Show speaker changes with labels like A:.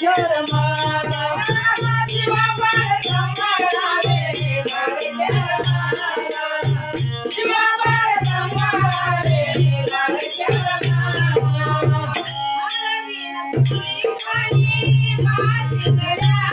A: Shut him up.
B: Thank you.